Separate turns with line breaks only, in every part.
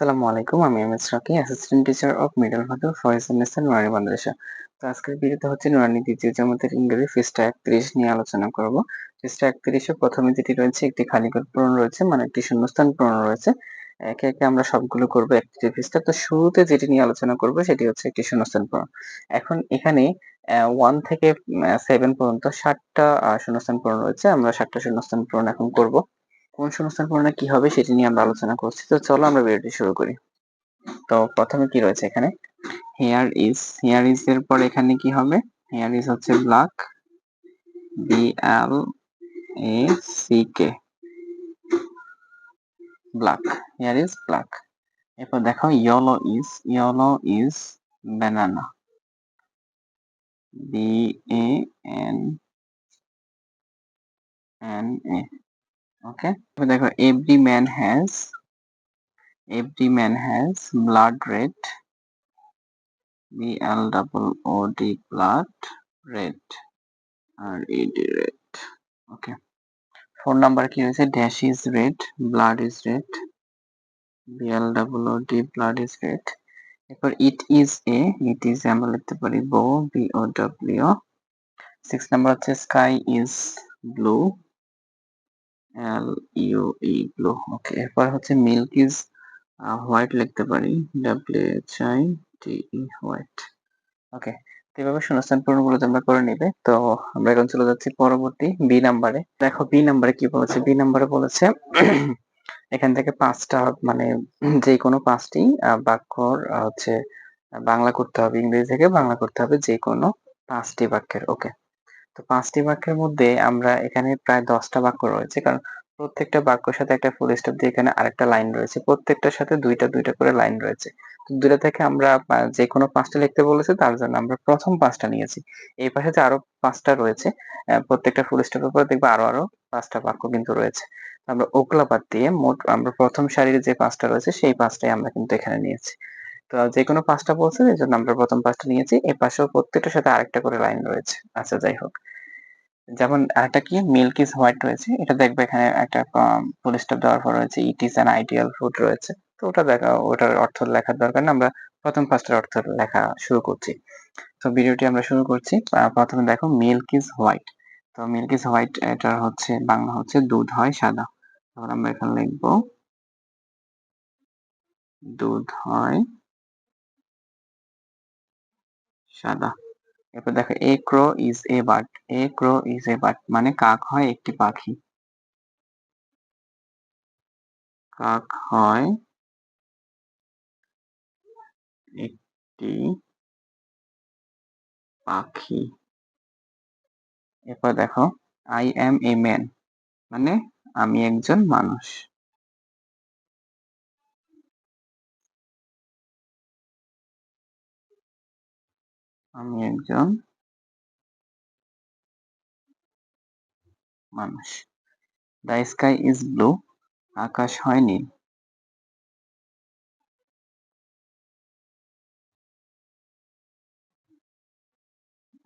আসসালামু আলাইকুম, আমি M S Rocky assistant teacher of middle Bhadu for semester Noorani Madrasa. তো আজকের ভিডিওতে হচ্ছে নুরানি দ্বিতীয় জামাতের ইংরেজি পৃষ্ঠা একত্রিশ নিয়ে আলোচনা করব। পৃষ্ঠা একত্রিশে প্রথমে যেটি রয়েছে, একটি খালি ঘর পূরণ রয়েছে মানে একটি শূন্যস্থান পূরণ রয়েছে। একে একে আমরা সবগুলো করব একটি পৃষ্ঠা। তো শুরুতে যেটি নিয়ে আলোচনা করব, সেটি হচ্ছে একটি শূন্যস্থান পূরণ। এখন এখানে ওয়ান থেকে সেভেন পর্যন্ত ষাটটা শূন্যস্থান পূরণ রয়েছে। আমরা ষাটটা শূন্যস্থান পূরণ এখন করব। কোন শূন্যস্থান পূরণে কি হবে সেটি নিয়ে আমরা আলোচনা করছি। তো চলো আমরা ভিডিওটি শুরু করি। তো প্রথমে কি রয়েছে এখানে? হেয়ার ইজ হেয়ার ইজ এর পর এখানে কি হবে? হেয়ার ইজ হচ্ছে black B L A C K black here is black এরপর দেখো yellow is yellow is banana B A N N A okay দেখো every man has every man has blood red B L double O D blood red R D red okay four number কি হয়েছে? Dash is red blood is red B L double O D blood is red এরপর it is a it is আমরা লিখতে পারি bow B O W six number হচ্ছে sky is blue L U E blue okay এরপর হচ্ছে milk is white লিখতে পারি। W H I T E white okay এভাবে শূন্যস্থান পূরণগুলো তোমরা করে নিবে। তো আমরা এখন চলে যাচ্ছি পরবর্তী বি নাম্বারে দেখো বি নাম্বারে কি বলেছে? বি নাম্বারে বলেছে, এখান থেকে পাঁচটা মানে যে কোনো পাঁচটি বাক্যর হচ্ছে, বাংলা করতে হবে, ইংরেজি থেকে বাংলা করতে হবে যে কোনো পাঁচটি বাক্যের। ওকে তো পাঁচটি বাক্যের মধ্যে আমরা এখানে প্রায় দশটা বাক্য রয়েছে, কারণ প্রত্যেকটা বাক্যের সাথে একটা ফুল স্টপ দিয়ে এখানে আরেকটা লাইন রয়েছে। প্রত্যেকটার সাথে দুইটা দুইটা করে লাইন রয়েছে। তো দুইটা থেকে আমরা যে কোনো পাঁচটা লিখতে বলেছে তার জন্য আমরা প্রথম পাঁচটা নিয়েছি। এই পাশে যে আরও পাঁচটা রয়েছে প্রত্যেকটা ফুল স্টপের পরে দেখব আরও আরও পাঁচটা বাক্য কিন্তু রয়েছে। আমরা ওকলা বাদ দিয়ে মোট, আমরা প্রথম সারির যে পাঁচটা রয়েছে, সেই পাঁচটাই আমরা কিন্তু এখানে নিয়েছি। তো যে কোনো পাঁচটা বলছে এই জন্য আমরা প্রথম পাঁচটা নিয়েছি, এই পাশেও প্রত্যেকটার সাথে আরেকটা করে লাইন রয়েছে। আচ্ছা যাই হোক। যেমন আরেকটা কি? মিল্ক ইজ হোয়াইট রয়েছে। এটা দেখবে এখানে একটা ফুল স্টপ দেওয়ার পর রয়েছে it is an ideal food রয়েছে। তো ওটা দেখা, ওটার অর্থ লেখার দরকার না। আমরা প্রথম পাঁচটার অর্থ লেখা শুরু করছি। তো ভিডিওটি আমরা শুরু করছি। প্রথমে দেখো মিল্ক ইজ হোয়াইট তো মিল্ক ইজ হোয়াইট এটার হচ্ছে, বাংলা হচ্ছে দুধ হয় সাদা। তারপর আমরা এখানে লিখব, দুধ হয় সাদা। এরপর দেখো, a crow is a bird a crow is a bird মানে কাক হয় একটি পাখি। কাক হয় একটি পাখি। এরপর দেখো আই এম এ ম্যান মানে আমি একজন মানুষ। আমি একজন মানুষ। দ্য স্কাই ইজ ব্লু আকাশ হয় নীল।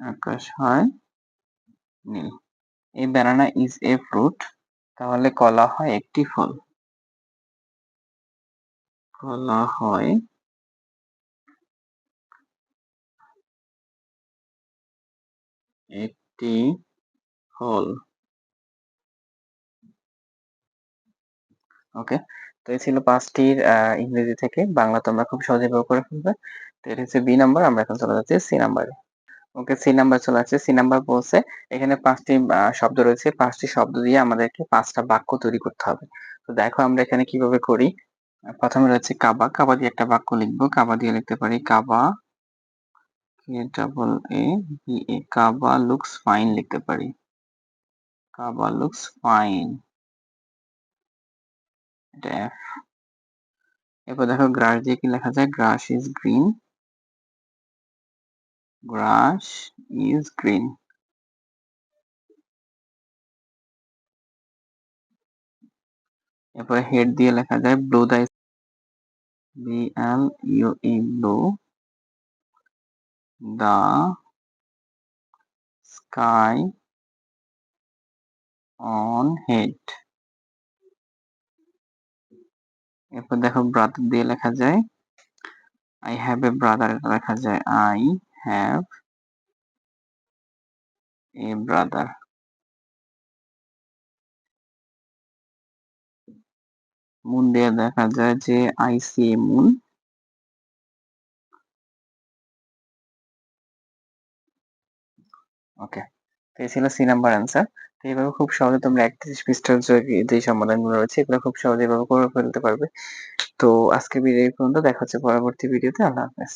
আকাশ হয় নীল। এই ব্যানানা ইজ এ ফ্রুট তাহলে কলা হয় একটি ফল। কলা হয় একটি হল। ওকে, তো এই ছিল পাঁচটির ইংরেজি থেকে। বাংলা তোমরা খুব সহজে বের করে ফেলবে। তো এটা হচ্ছে বি নাম্বার, আমরা এখন চলে যাচ্ছি সি নাম্বারে। ওকে, সি নাম্বার চলে আসছে। সি নাম্বার বলছে, এখানে পাঁচটি শব্দ রয়েছে। পাঁচটি শব্দ দিয়ে আমাদেরকে পাঁচটা বাক্য তৈরি করতে হবে। তো দেখো আমরা এখানে কীভাবে করি। প্রথমে রয়েছে কাবা। কাবা দিয়ে একটা বাক্য লিখব। কাবা দিয়ে লিখতে পারি, কাবা এ কাবা লুকস ফাইন লিখতে পারি। কাবা লুকস ফাইন এটা এরপর দেখো গ্রাস দিয়ে কি লেখা যায়? Grass is green grass is green এরপরে হেড দিয়ে লেখা যায় blue the B L U E blue the sky on head এরপর দেখো ব্রাদার দিয়ে লেখা যায় আই হ্যাভ এ ব্রাদার লেখা যায় I have a brother moon দিয়ে দেখা যায় যে I see a moon okay তো এই ছিল সি নাম্বার অ্যান্সার। তো এইভাবে খুব সহজে তোমরা একত্রিশ পৃষ্ঠার যে সমাধানগুলো রয়েছে, এগুলো খুব সহজে এভাবে করে ফেলতে পারবে। তো আজকে ভিডিও পর্যন্ত। দেখা হচ্ছে পরবর্তী ভিডিওতে। আল্লাহ হাফেজ।